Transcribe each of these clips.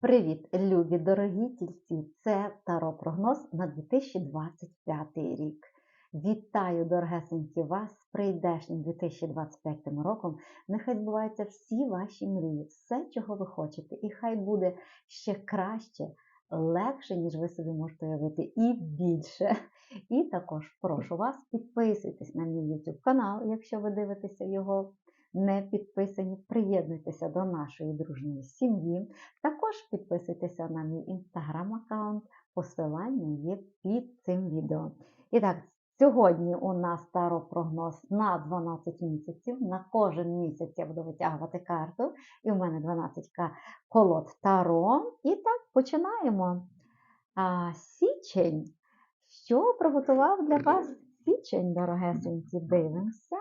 Привіт, любі дорогі тільці! Це Таро прогноз на 2025 рік. Вітаю, дорогесенькі, вас з прийдешнім 2025 роком. Нехай збуваються всі ваші мрії, все, чого ви хочете, і хай буде ще краще, легше, ніж ви собі можете уявити, і більше. І також прошу вас, підписуйтесь на мій YouTube канал, якщо ви дивитеся його не підписані, приєднуйтеся до нашої дружньої сім'ї. Також підписуйтеся на мій інстаграм-аккаунт, посилання є під цим відео. І так, сьогодні у нас таро-прогноз на 12 місяців. На кожен місяць я буду витягувати карту, і в мене 12 колод таро. І так, починаємо. А, Січень. Що приготував для вас січень, дорогесенькі? Дивимося.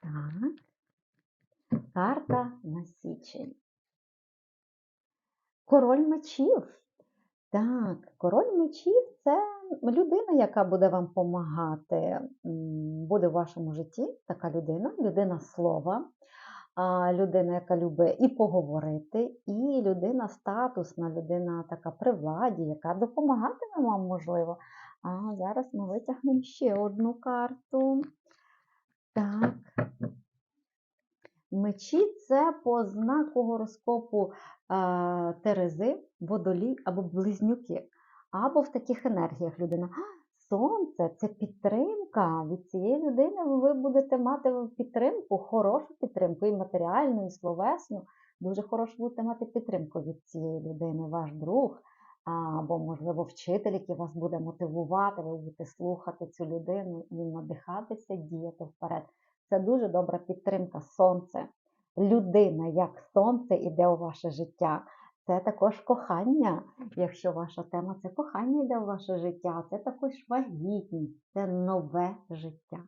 Так. Карта на січень. Король мечів. Так, король мечів це людина, яка буде вам допомагати, буде в вашому житті така людина, людина слова, людина, яка любить і поговорити, і людина статусна, людина така при владі, яка допомагатиме вам, можливо. А зараз ми витягнемо ще одну карту. Так. Мечі це по знаку гороскопу е, Терези, водолій або близнюки. Або в таких енергіях людина. Сонце це підтримка. Від цієї людини ви будете мати підтримку, хорошу підтримку, і матеріальну, і словесну. Дуже хорошу будете мати підтримку від цієї людини, ваш друг, або, можливо, вчитель, який вас буде мотивувати, ви будете слухати цю людину і надихатися, діяти вперед. Це дуже добра підтримка. Сонце. Людина, як сонце, іде у ваше життя. Це також кохання. Якщо ваша тема це кохання йде у ваше життя, це також вагітність, це нове життя.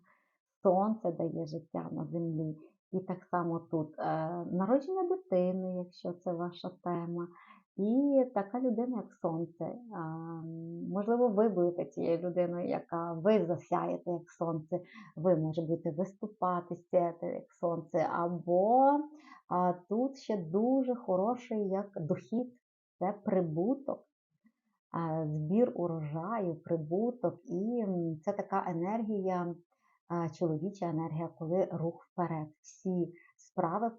Сонце дає життя на землі. І так само тут е, народження дитини, якщо це ваша тема. І така людина, як сонце. Можливо, ви будете цією людиною, яка ви засяєте як сонце, ви може бути виступати, сяєте як сонце, або тут ще дуже хороший як дохід, це прибуток, збір урожаю, прибуток. І це така енергія, чоловіча енергія, коли рух вперед. Всі справи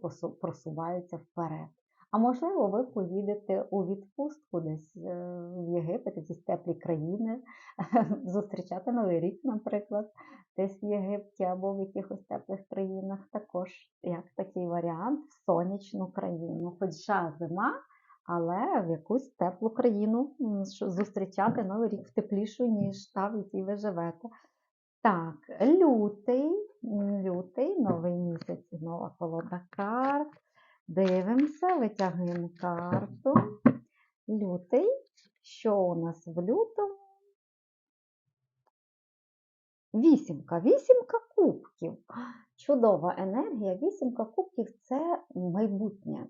просуваються вперед. А можливо, ви поїдете у відпустку десь е, в Єгипет, якісь теплі країни, зустрічати Новий рік, наприклад, десь в Єгипті або в якихось теплих країнах, також як такий варіант в сонячну країну. Хоча зима, але в якусь теплу країну зустрічати Новий рік в теплішу, ніж та, в якій ви живете. Так, лютий, лютий, новий місяць, нова колода карт. Дивимося, витягуємо карту. Лютий. Що у нас в лютому? Вісімка. Вісімка кубків. Чудова енергія. Вісімка кубків це майбутнє.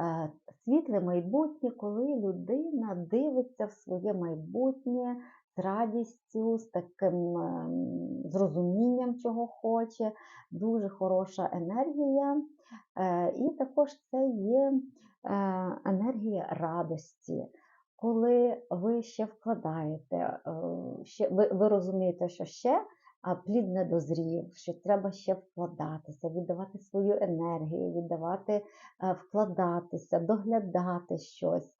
Е, світле майбутнє, коли людина дивиться в своє майбутнє з радістю, з таким ем, зрозумінням, чого хоче. Дуже хороша енергія. Е, і також це є е, енергія радості. Коли ви ще вкладаєте, е, ще, ви, ви розумієте, що ще плід не дозрів, що треба ще вкладатися, віддавати свою енергію, віддавати, вкладатися, доглядати щось.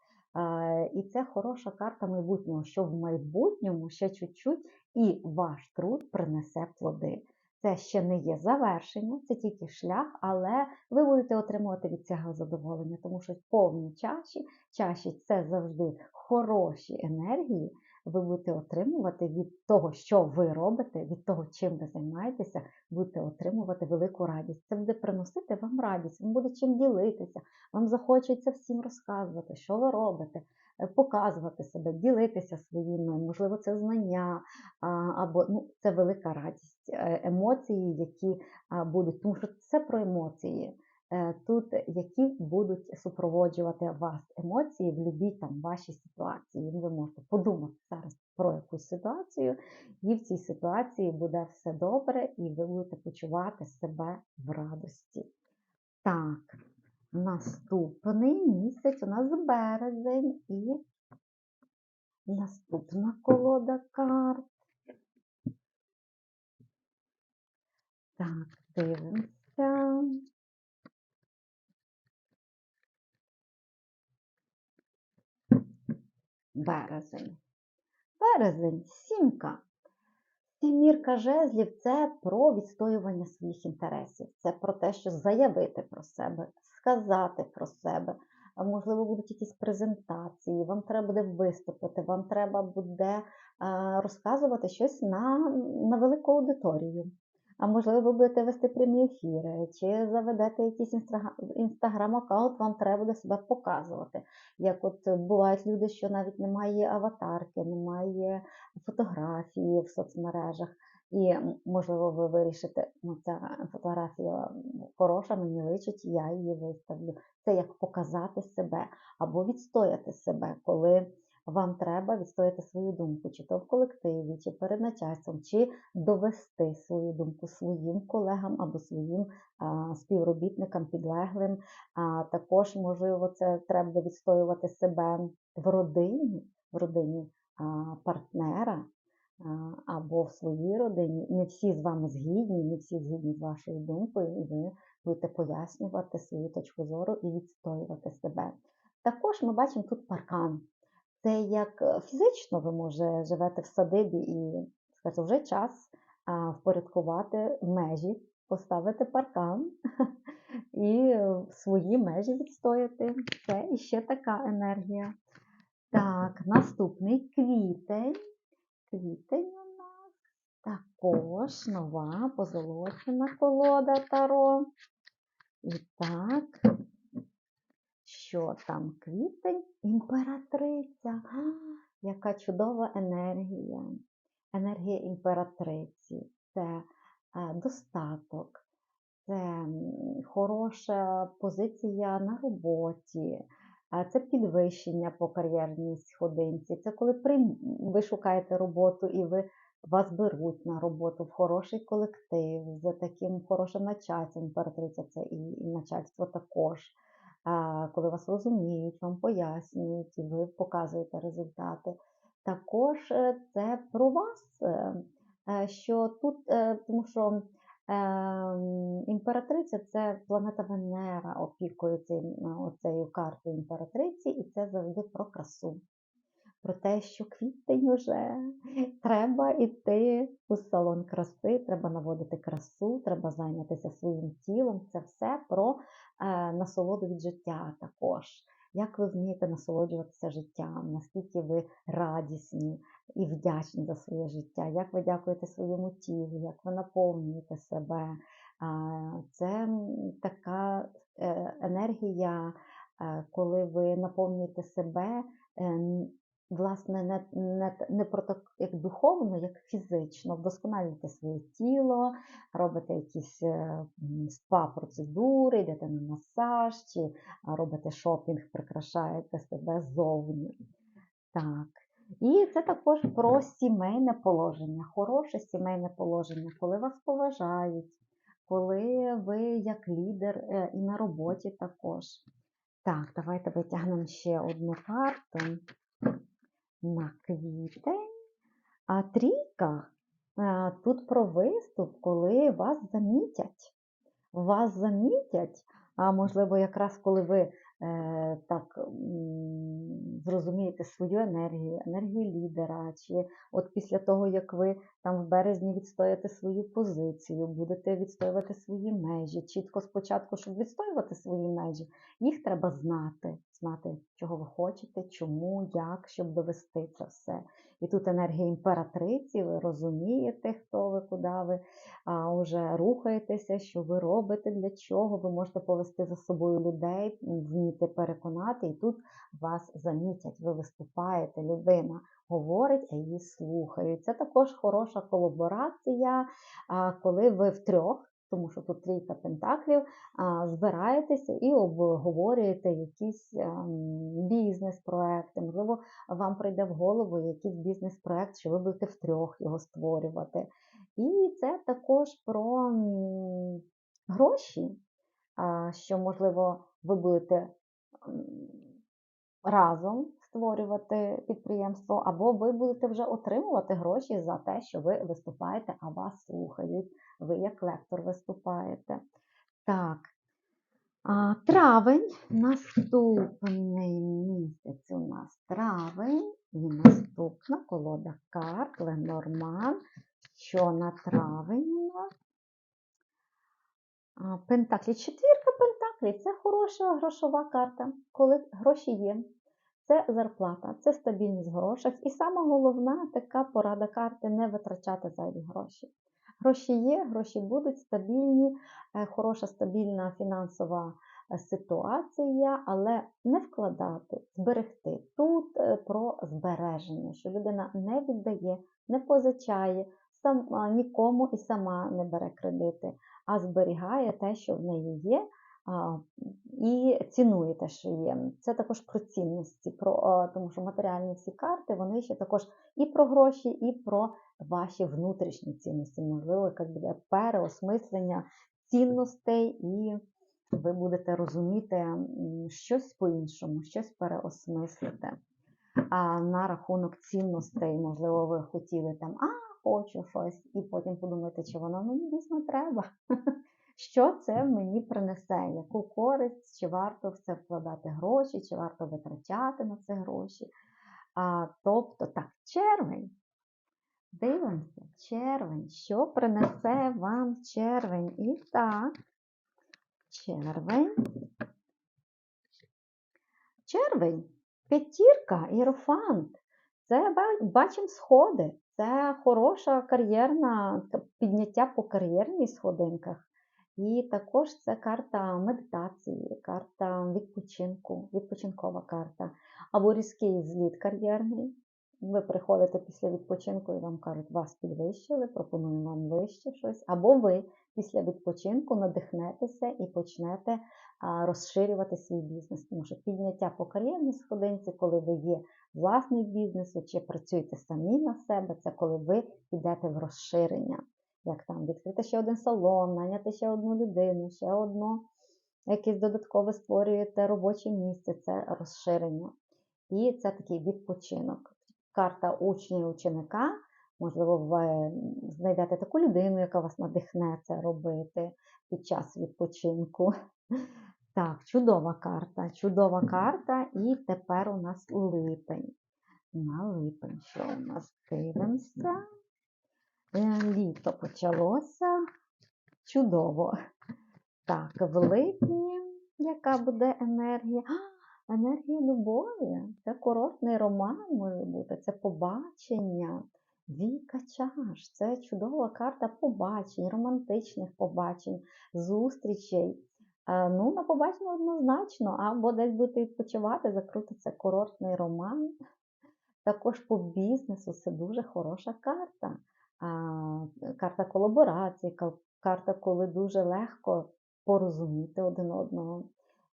І це хороша карта майбутнього, що в майбутньому ще чуть-чуть і ваш труд принесе плоди. Це ще не є завершення, це тільки шлях, але ви будете отримувати від цього задоволення, тому що повні чаші, чаші це завжди хороші енергії. Ви будете отримувати від того, що ви робите, від того, чим ви займаєтеся, будете отримувати велику радість. Це буде приносити вам радість, вам буде чим ділитися, вам захочеться всім розказувати, що ви робите, показувати себе, ділитися своїми, можливо, це знання, або ну, це велика радість, е, емоції, які будуть, тому що це про емоції. Е, тут які будуть супроводжувати вас емоції в любій там вашій ситуації. Ви можете подумати зараз про якусь ситуацію, і в цій ситуації буде все добре, і ви будете почувати себе в радості. Так, Наступний місяць у нас березень і наступна колода карт. Так, дивимося. Березень. Березень, сімка. Сімірка жезлів це про відстоювання своїх інтересів. Це про те, що заявити про себе, сказати про себе. Можливо, будуть якісь презентації, вам треба буде виступити, вам треба буде розказувати щось на, на велику аудиторію. А можливо, ви будете вести прямі ефіри, чи заведете якийсь інстаграм-аккаунт, вам треба буде себе показувати. Як от бувають люди, що навіть немає аватарки, немає фотографії в соцмережах. І, можливо, ви вирішите, ну ця фотографія хороша, мені личить, я її виставлю. Це як показати себе або відстояти себе, коли вам треба відстояти свою думку, чи то в колективі, чи перед начальством, чи довести свою думку своїм колегам або своїм співробітникам, підлеглим. А також, можливо, це треба відстоювати себе в родині, в родині партнера або в своїй родині. Не всі з вами згідні, не всі згідні з вашою думкою, і ви будете пояснювати свою точку зору і відстоювати себе. Також ми бачимо тут паркан. Це як е, фізично ви може живете в садибі і скажете, вже час впорядкувати межі, поставити паркан і е, свої межі відстояти. Це іще така енергія. Так, наступний квітень. Квітень у нас також нова позолочена колода Таро. І так, що там квітень? Імператриця. А, яка чудова енергія. Енергія імператриці. Це е, достаток, це хороша позиція на роботі, це підвищення по кар'єрній сходинці. Це коли прийм- ви шукаєте роботу і ви вас беруть на роботу в хороший колектив, з таким хорошим начальством. Імператриця це і начальство також. Коли вас розуміють, вам пояснюють, і ви показуєте результати. Також е, це про вас, е, е, що тут, тому що Ем, Імператриця це планета Венера опікується е, картою імператриці, і це завжди про красу. Про те, що квітень уже треба йти у салон краси, треба наводити красу, треба зайнятися своїм тілом. Це все про е, насолоду від життя також. Як ви вмієте насолоджуватися життям, наскільки ви радісні і вдячні за своє життя, як ви дякуєте своєму тілу, як ви наповнюєте себе. Це така е, енергія, е, коли ви наповнюєте себе, е, н- власне, не, не, не про так, як духовно, як фізично, вдосконалюєте своє тіло, робите якісь е, спа-процедури, йдете на масаж, чи робите шопінг, прикрашаєте себе ззовні. Так. І це також про сімейне положення, хороше сімейне положення, коли вас поважають, коли ви як лідер е, і на роботі також. Так, давайте витягнемо ще одну карту на квітень. А трійка е, тут про виступ, коли вас замітять. Вас замітять, а можливо, якраз коли ви так зрозумієте свою енергію, енергію лідера, чи от після того, як ви там в березні відстоїте свою позицію, будете відстоювати свої межі. Чітко спочатку, щоб відстоювати свої межі, їх треба знати, знати, чого ви хочете, чому, як, щоб довести це все. І тут енергія імператриці, ви розумієте, хто ви, куди ви а, вже рухаєтеся, що ви робите, для чого. Ви можете повести за собою людей, вміти переконати, і тут вас замітять. Ви виступаєте, людина говорить, а її слухають. Це також хороша колаборація, коли ви втрьох. Тому що тут трійка пентаклів, збираєтеся і обговорюєте якісь ем, бізнес-проекти. Можливо, вам прийде в голову якийсь бізнес-проект, що ви будете втрьох його створювати. І це також про гроші, що, можливо, ви будете разом створювати підприємство, або ви будете вже отримувати гроші за те, що ви виступаєте, а вас слухають. Ви як лектор виступаєте. Так. А, травень, наступний місяць у нас травень і наступна колода карт Ленорман. Що на травень? Пентаклі. Четвірка пентаклі це хороша грошова карта, коли гроші є. Це зарплата, це стабільність в грошах. І сама головна така порада карти не витрачати зайві гроші. Гроші є, гроші будуть стабільні, е, хороша стабільна фінансова е, ситуація, але не вкладати, зберегти. Тут е, про збереження, що людина не віддає, не позичає, сама, нікому і сама не бере кредити, а зберігає те, що в неї є. І цінує те, що є. Це також про цінності, про, тому що матеріальні всі карти, вони ще також і про гроші, і про ваші внутрішні цінності. Можливо, якесь буде переосмислення цінностей, і ви будете розуміти щось по-іншому, щось переосмислити. А на рахунок цінностей, можливо, ви хотіли там, а, хочу щось, і потім подумаєте, чи воно мені дійсно треба. Що це мені принесе, яку користь, чи варто в це вкладати гроші, чи варто витрачати на це гроші. А, тобто, так, червень. Дивимося, червень. Що принесе вам червень? І так, червень. Червень, п'ятірка, іерофант. Це бачимо сходи. Це хороша кар'єрна підняття по кар'єрній сходинках. І також це карта медитації, карта відпочинку, відпочинкова карта. Або різкий зліт кар'єрний. Ви приходите після відпочинку і вам кажуть, вас підвищили, пропонуємо вам вище щось. Або ви після відпочинку надихнетеся і почнете розширювати свій бізнес. Тому що підняття по кар'єрній сходинці, коли ви є власник бізнесу чи працюєте самі на себе, це коли ви йдете в розширення. Як там відкрити ще один салон, наняти ще одну людину, ще одно якесь додаткове створюєте робоче місце, це розширення. І це такий відпочинок. Карта учня і ученика. Можливо, ви знайдете таку людину, яка вас надихне це робити під час відпочинку. Так, чудова карта, чудова карта. І тепер у нас липень. На липень, що у нас дивимося? Е, Літо почалося. Чудово. Так, в липні яка буде енергія? А, енергія любові. Це курортний роман може бути, це побачення. Віка чаш. Це чудова карта побачень, романтичних побачень, зустрічей. Е, Ну, на побачення однозначно, або десь будете відпочивати, закрутиться курортний роман. Також по бізнесу це дуже хороша карта. Карта колаборації, карта, коли дуже легко порозуміти один одного.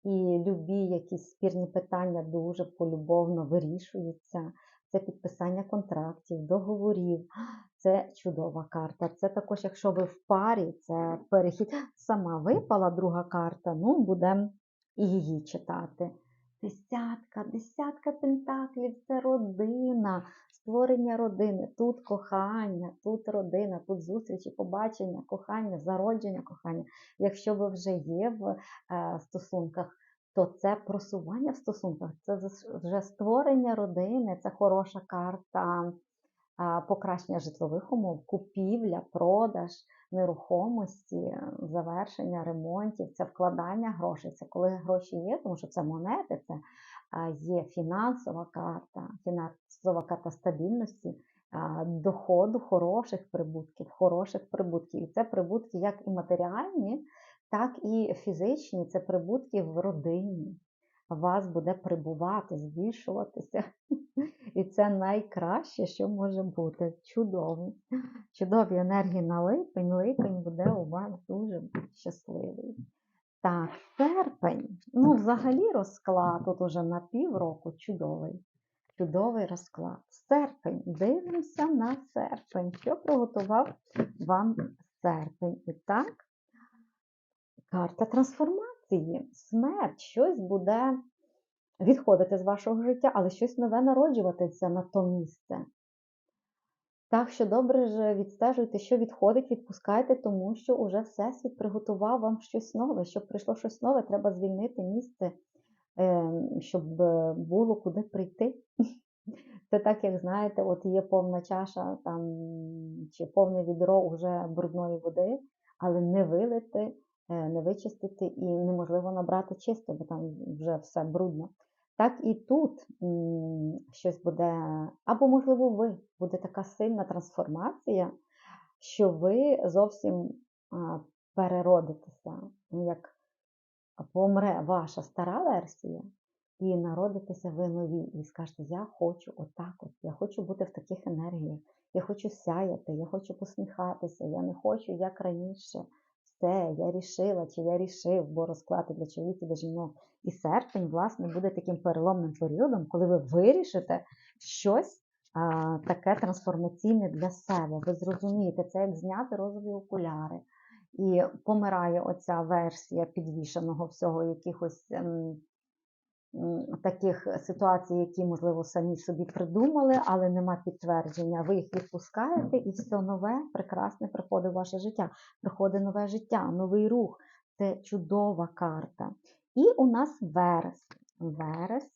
І любі якісь спірні питання дуже полюбовно вирішуються. Це підписання контрактів, договорів. Це чудова карта. Це також, якщо ви в парі, це перехід. Сама випала друга карта, ну, будемо і її читати. Десятка, десятка пентаклів це родина, створення родини. Тут кохання, тут родина, тут зустрічі, побачення, кохання, зародження кохання. Якщо ви вже є в е, стосунках, то це просування в стосунках, це вже створення родини, це хороша карта покращення житлових умов, купівля, продаж нерухомості, завершення ремонтів, це вкладання грошей. Це коли гроші є, тому що це монети, це є фінансова карта, фінансова карта стабільності, доходу, хороших прибутків, хороших прибутків. І це прибутки як і матеріальні, так і фізичні, це прибутки в родині. Вас буде прибувати, збільшуватися. І це найкраще, що може бути. Чудовий. Чудові енергії на липень. Липень буде у вас дуже щасливий. Так, серпень. Ну, взагалі розклад тут уже на півроку чудовий. Чудовий розклад. Серпень. Дивимося на серпень. Що приготував вам серпень? І так, карта трансформації. Інверсії, смерть, щось буде відходити з вашого життя, але щось нове народжуватися на то місце. Так що добре ж відстежуйте, що відходить, відпускайте, тому що уже Всесвіт приготував вам щось нове. Щоб прийшло щось нове, треба звільнити місце, ем, щоб було куди прийти. Це так, як знаєте, от є повна чаша там, чи повне відро уже брудної води, але не вилити, не вичистити і неможливо набрати чисто, бо там вже все брудно. Так і тут щось буде, або, можливо, ви буде така сильна трансформація, що ви зовсім переродитеся, ну, як помре ваша стара версія, і народитеся ви нові, і скажете, я хочу отак от, я хочу бути в таких енергіях, я хочу сяяти, я хочу посміхатися, я не хочу, як раніше. Все, я рішила, чи я рішив, бо розклади для чоловіків, для жінок. І серпень, власне, буде таким переломним періодом, коли ви вирішите щось а, таке трансформаційне для себе. Ви зрозумієте, це як зняти розові окуляри. І помирає оця версія підвішеного всього якихось ем, таких ситуацій, які, можливо, самі собі придумали, але нема підтвердження. Ви їх відпускаєте, і все нове, прекрасне приходить в ваше життя. Приходить нове життя, новий рух. Це чудова карта. І у нас вересень. Вересень.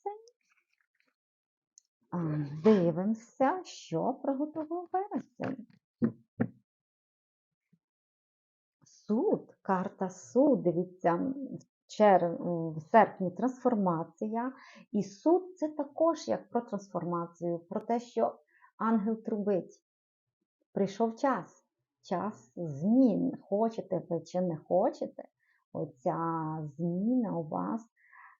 Дивимося, що приготував вересень. Суд, карта суд. Дивіться, в, чер... в серпні трансформація. І суд це також як про трансформацію, про те, що ангел трубить. Прийшов час, час змін. Хочете ви чи не хочете, оця зміна у вас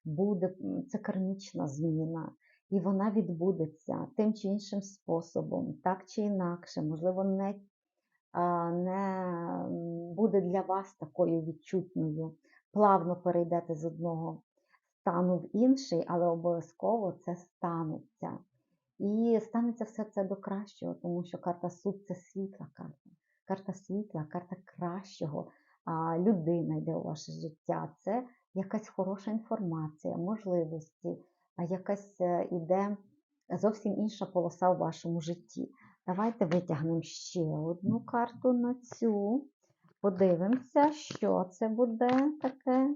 буде, це кармічна зміна. І вона відбудеться тим чи іншим способом, так чи інакше, можливо, не не буде для вас такою відчутною. Плавно перейдете з одного стану в інший, але обов'язково це станеться. І станеться все це до кращого, тому що карта суд це світла карта. Карта світла, карта кращого. Людина йде у ваше життя. Це якась хороша інформація, можливості, а якась е, іде зовсім інша полоса в вашому житті. Давайте витягнемо ще одну карту на цю. Подивимося, що це буде таке.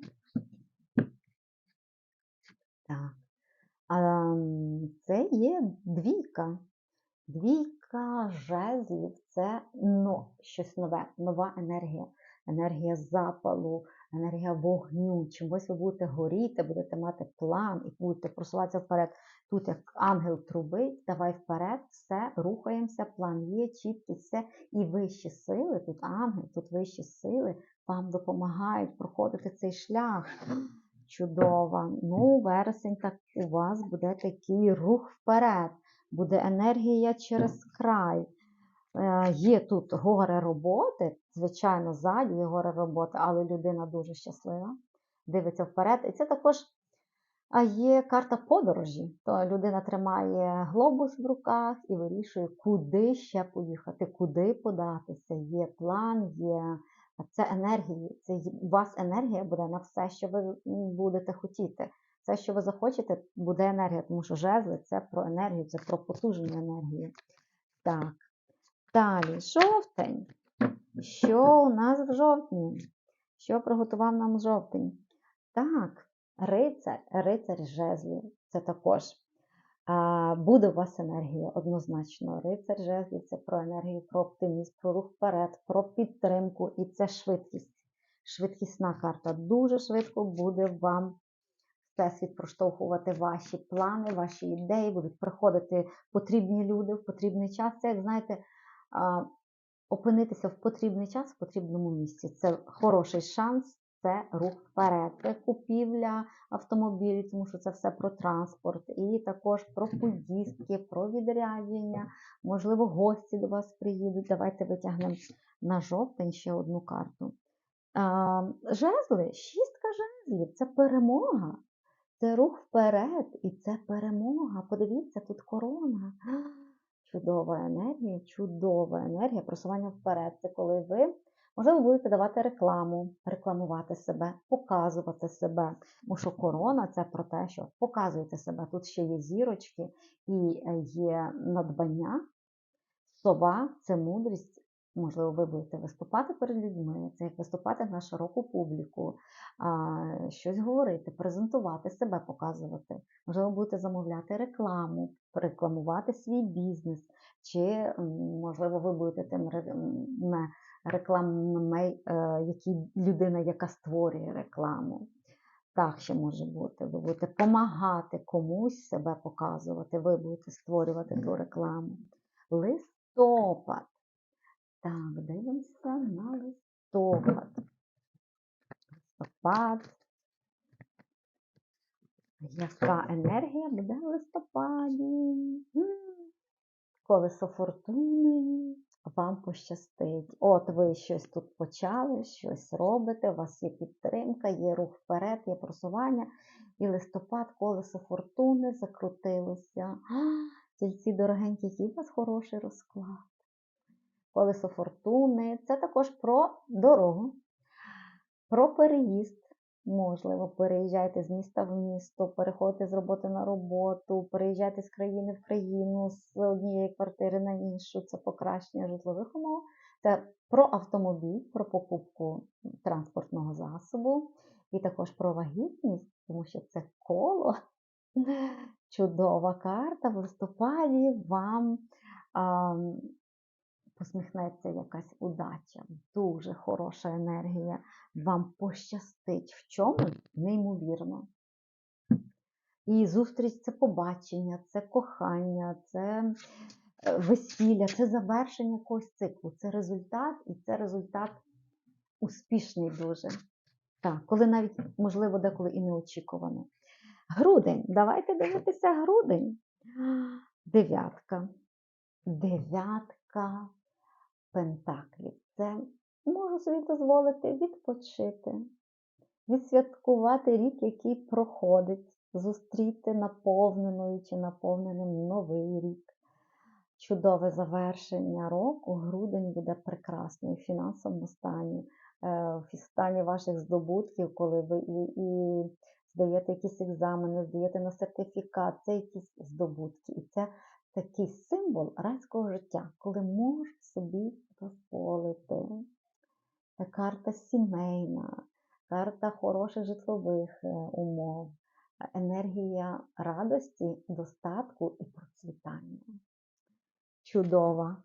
Так. А, Це є двійка. Двійка жезлів це но, щось нове, нова енергія. Енергія запалу, енергія вогню. Чимось ви будете горіти, будете мати план і будете просуватися вперед. Тут як ангел трубить, давай вперед, все, рухаємося, план є, чіткість, все. І вищі сили, тут ангел, тут вищі сили вам допомагають проходити цей шлях. Чудово. Ну, вересень так у вас буде такий рух вперед, буде енергія через край. Е, Є тут горе роботи, звичайно, ззаді є горе роботи, але людина дуже щаслива, дивиться вперед. І це також є карта подорожі. То людина тримає глобус в руках і вирішує, куди ще поїхати, куди податися. Є план, є це енергія. Це у вас енергія буде на все, що ви будете хотіти. Все, що ви захочете, буде енергія, тому що жезли це про енергію, це про потужну енергію. Так. Далі, жовтень. Що у нас в жовтні? Що приготував нам жовтень? Так, рицар, рицар жезлів. Це також буде у вас енергія однозначно. Рицар жезлів це про енергію, про оптимізм, про рух вперед, про підтримку і це швидкість. Швидкісна карта. Дуже швидко буде вам всесвіт проштовхувати ваші плани, ваші ідеї, будуть приходити потрібні люди в потрібний час. Це, як знаєте, опинитися в потрібний час в потрібному місці. Це хороший шанс, це рух вперед, це купівля автомобілів, тому що це все про транспорт, і також про поїздки, про відрядження. Можливо, гості до вас приїдуть. Давайте витягнемо на жовтень ще одну карту. Жезли, шістка жезлів це перемога. Це рух вперед, і це перемога. Подивіться, тут корона. Чудова енергія, чудова енергія, просування вперед. Це коли ви Можливо, будете давати рекламу, рекламувати себе, показувати себе. Бо що корона це про те, що показуєте себе. Тут ще є зірочки і е, є надбання. Сова це мудрість. Можливо, ви будете виступати перед людьми, це як виступати на широку публіку, щось говорити, презентувати себе, показувати. Можливо, будете замовляти рекламу, рекламувати свій бізнес, чи, можливо, ви будете тим не рекламним, е, який людина, яка створює рекламу. Так ще може бути. Ви будете допомагати комусь себе показувати, ви будете створювати ту рекламу. Листопад. Так, дивимося на листопад. Листопад. Яка енергія буде в листопаді? Колесо фортуни вам пощастить. От ви щось тут почали, щось робите, у вас є підтримка, є рух вперед, є просування. І листопад, колесо фортуни закрутилося. Тільці дорогенькі, який у вас хороший розклад. Колесо фортуни це також про дорогу, про переїзд. Можливо, переїжджайте з міста в місто, переходите з роботи на роботу, переїжджайте з країни в країну, з однієї квартири на іншу. Це покращення житлових умов. Це про автомобіль, про покупку транспортного засобу і також про вагітність, тому що це коло. Чудова карта в листопаді вам а, посміхнеться якась удача, дуже хороша енергія. Вам пощастить в чому неймовірно. І зустріч це побачення, це кохання, це е, весілля, це завершення якогось циклу, це результат, і це результат успішний дуже. Так, коли навіть, можливо, деколи і неочікувано. Грудень. Давайте дивитися грудень. Дев'ятка. Дев'ятка пентаклів. Це можу собі дозволити відпочити, відсвяткувати рік, який проходить, зустріти наповненою чи наповненим новий рік. Чудове завершення року. Грудень буде прекрасний в фінансовому стані, е, в стані ваших здобутків, коли ви і, здаєте якісь екзамени, здаєте на сертифікат, це якісь здобутки. І це такий символ райського життя, коли можеш собі дозволити. Карта сімейна, карта хороших житлових е, умов, енергія радості, достатку і процвітання. Чудова,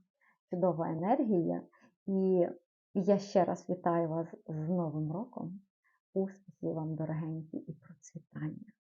чудова енергія. І я ще раз вітаю вас з Новим роком. Успіхів вам, дорогенькі, і процвітання.